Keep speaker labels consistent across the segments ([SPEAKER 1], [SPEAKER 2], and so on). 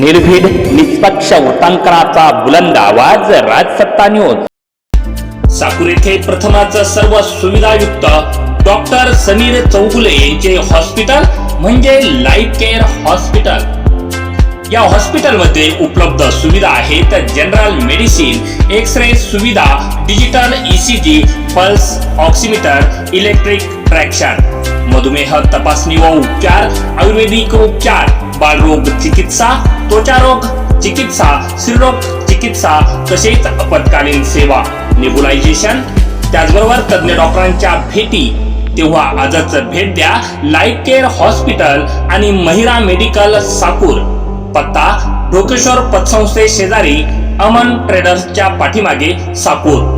[SPEAKER 1] निर्भीड निष्पक्ष वृत्तांकनाचा बुलंद आवाज राजसत्ता न्यूज साकूर येथे प्रथमच सर्व सुविधायुक्त डॉक्टर समीर चौगुले यांचे हॉस्पिटल म्हणजे लाईफ केअर हॉस्पिटल. या हॉस्पिटलमध्ये उपलब्ध सुविधा आहेत जनरल मेडिसिन एक्स रे सुविधा digital ECG pulse oximeter electric traction. मधुमेह तपासणी व उपचार आयुर्वेदिक उपचार. बालरोग चिकित्सा त्वचारोग चिकित्सा स्त्रीरोग चिकित्सा तसेच आपत्कालीन सेवा नेबुलायझेशन. त्याचबरोबर तज्ज्ञ डॉक्टरांच्या भेटी. तेव्हा आजच भेट द्या लाईफ केअर हॉस्पिटल आणि महिरा मेडिकल साकूर. पत्ता ढोकेश्वर पतसंस्थे शेजारी अमन ट्रेडर्सच्या पाठीमागे साकूर.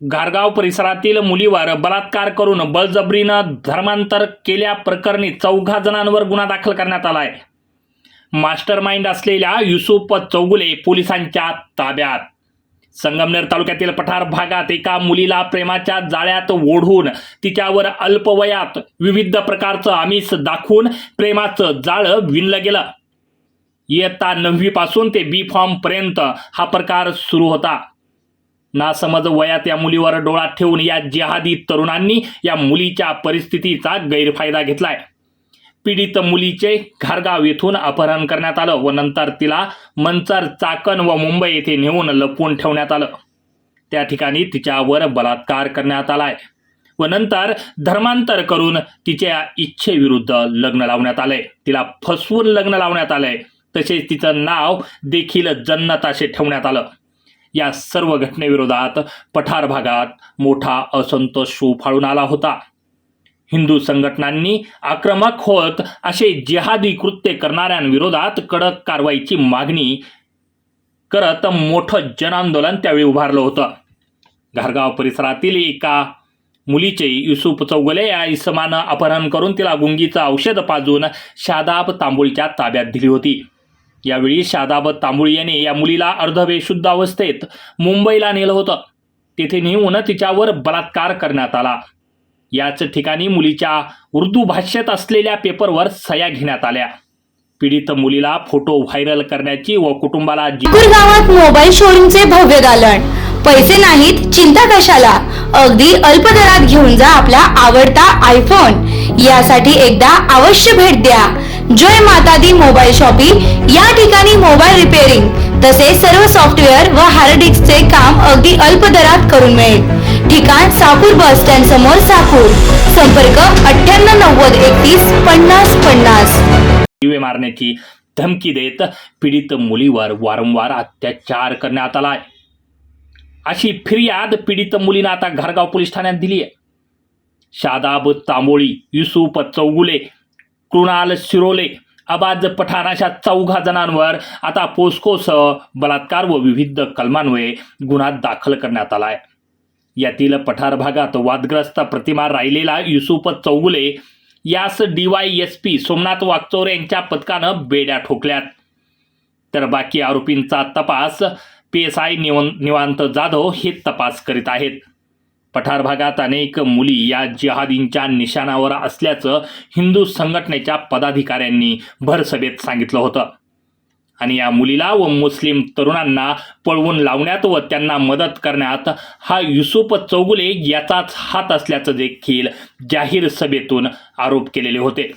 [SPEAKER 1] गारगाव परिसरातील मुलीवर बलात्कार करून बळजबरीनं धर्मांतर केल्या प्रकरणी चौघा जणांवर गुन्हा दाखल करण्यात आला आहे मास्टर माइंड असलेल्या युसुफ चौगुले पोलिसांच्या ताब्यात. संगमनेर तालुक्यातील पठार भागात एका मुलीला प्रेमाच्या जाळ्यात ओढून तिच्यावर अल्पवयात विविध प्रकारचं आमिष दाखवून प्रेमाचं जाळं विणलं गेलं. इयत्ता नववीपासून ते बी फॉर्म पर्यंत हा प्रकार सुरू होता. नासमज वयात या मुलीवर डोळा ठेवून या जिहादी तरुणांनी या मुलीच्या परिस्थितीचा गैरफायदा घेतलाय. पीडित मुलीचे घारगाव येथून अपहरण करण्यात आलं व नंतर तिला मंचर चाकण व मुंबई येथे नेऊन लपवून ठेवण्यात आलं. त्या ठिकाणी तिच्यावर बलात्कार करण्यात आलाय व नंतर धर्मांतर करून तिच्या इच्छेविरुद्ध लग्न लावण्यात आलंय. तिला फसवून लग्न लावण्यात आलंय. तसेच तिचं नाव देखील जन्नत असे ठेवण्यात आलं. या सर्व घटनेविरोधात पठार भागात मोठा असंतोष उफाळून आला होता. हिंदू संघटनांनी आक्रमक होत असे जिहादी कृत्य करणाऱ्यांविरोधात कडक कारवाईची मागणी करत मोठं जनआंदोलन त्यावेळी उभारलं होतं. घारगाव परिसरातील एका मुलीचे युसुफ चौगले या इसमानं अपहरण करून तिला गुंगीचं औषध पाजून शादाब तांबूलच्या ताब्यात दिली होती. यावेळी शादाबत तांबुळ याने या मुलीला अर्धबेशुद्ध अवस्थेत मुंबईला नेलं होतं. तेथे नेऊन तिच्यावर बलात्कार करण्यात आला. याच ठिकाणी मुलीच्या उर्दू भाषेत असलेल्या पेपरवर सह्या घेण्यात आल्या. पीडित मुलीला फोटो व्हायरल करण्याची व कुटुंबाला
[SPEAKER 2] गावात मोबाईल शोरूमचे भव्य दालन. पैसे नाहीत चिंता कशाला? अगदी अल्प दरात घेऊन जा आपला आवडता आयफोन यासाठी एकदा अवश्य भेट द्या. जय माता दी मोबाईल शॉपिंग। या ठिकाणी मोबाईल रिपेअरिंग तसेच सर्व सॉफ्टवेअर व हार्ड डिस्कचे काम अगदी अल्प दरात करून मिळेल. ठिकाण साकूर बस स्टँड समोर साकूर. संपर्क अठ्ठ्याण्णव नव्वद एकतीस पन्नास पन्नास.
[SPEAKER 1] दिवे मारण्याची धमकी देत पीडित मुलीवर वारंवार अत्याचार करण्यात आलाय. अशी फिर्याद पीडित मुलीनं आता घरगाव पोलीस ठाण्यात दिली आहे शादाब तांबोळी युसुफ चौगुले कृणाल शिरोले अबाज पठाण अशा चौघा जणांवर आता पोस्कोसह बलात्कार व विविध कलमान्वये गुन्हा दाखल करण्यात आला आहे यातील पठार भागात वादग्रस्त प्रतिमा राहिलेला युसुफ चौगुले यास DY S P Somnath Wagchor यांच्या पथकानं बेड्या ठोकल्यात. तर बाकी आरोपींचा तपास पी एस आय निवांत जाधव हे तपास करीत आहेत. पठार भागात अनेक मुली या जिहादींच्या निशाणावर असल्याचं हिंदू संघटनेच्या पदाधिकाऱ्यांनी भरसभेत सांगितलं होतं. आणि या मुलीला व मुस्लिम तरुणांना पळवून लावण्यात व त्यांना मदत करण्यात हा युसुफ चौगुले याचाच हात असल्याचं देखील जाहीर सभेतून आरोप केलेले होते.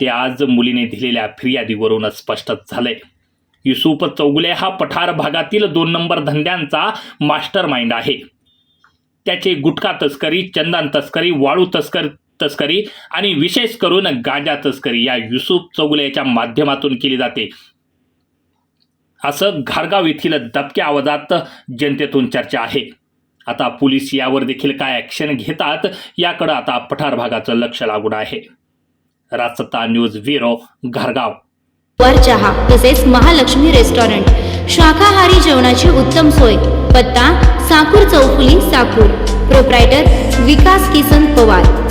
[SPEAKER 1] ते आज मुलीने दिलेल्या फिर्यादीवरून स्पष्ट झालंय. युसुफ चौगुले हा पठार भागातील दोन नंबर धंद्यांचा मास्टर माइंड आहे. त्याचे गुटखा तस्करी चंदन तस्करी वाळू तस्कर तस्करी आणि विशेष करून गांजा तस्करी या युसुफ चौगुले याच्या माध्यमातून केली जाते. असं घारगाव येथील दबक्या आवाजात जनतेतून चर्चा आहे. आता पोलीस यावर देखील काय ॲक्शन घेतात याकडं आता पठार भागाचं लक्ष लागून आहे. राजसत्ता न्यूज ब्युरो घारगाव.
[SPEAKER 2] वर चहा तसेच महालक्ष्मी रेस्टॉरंट. शाकाहारी जेवणाची उत्तम सोय. पत्ता साकूर चौफुली साकूर. प्रोप्रायटर विकास किसन पवार.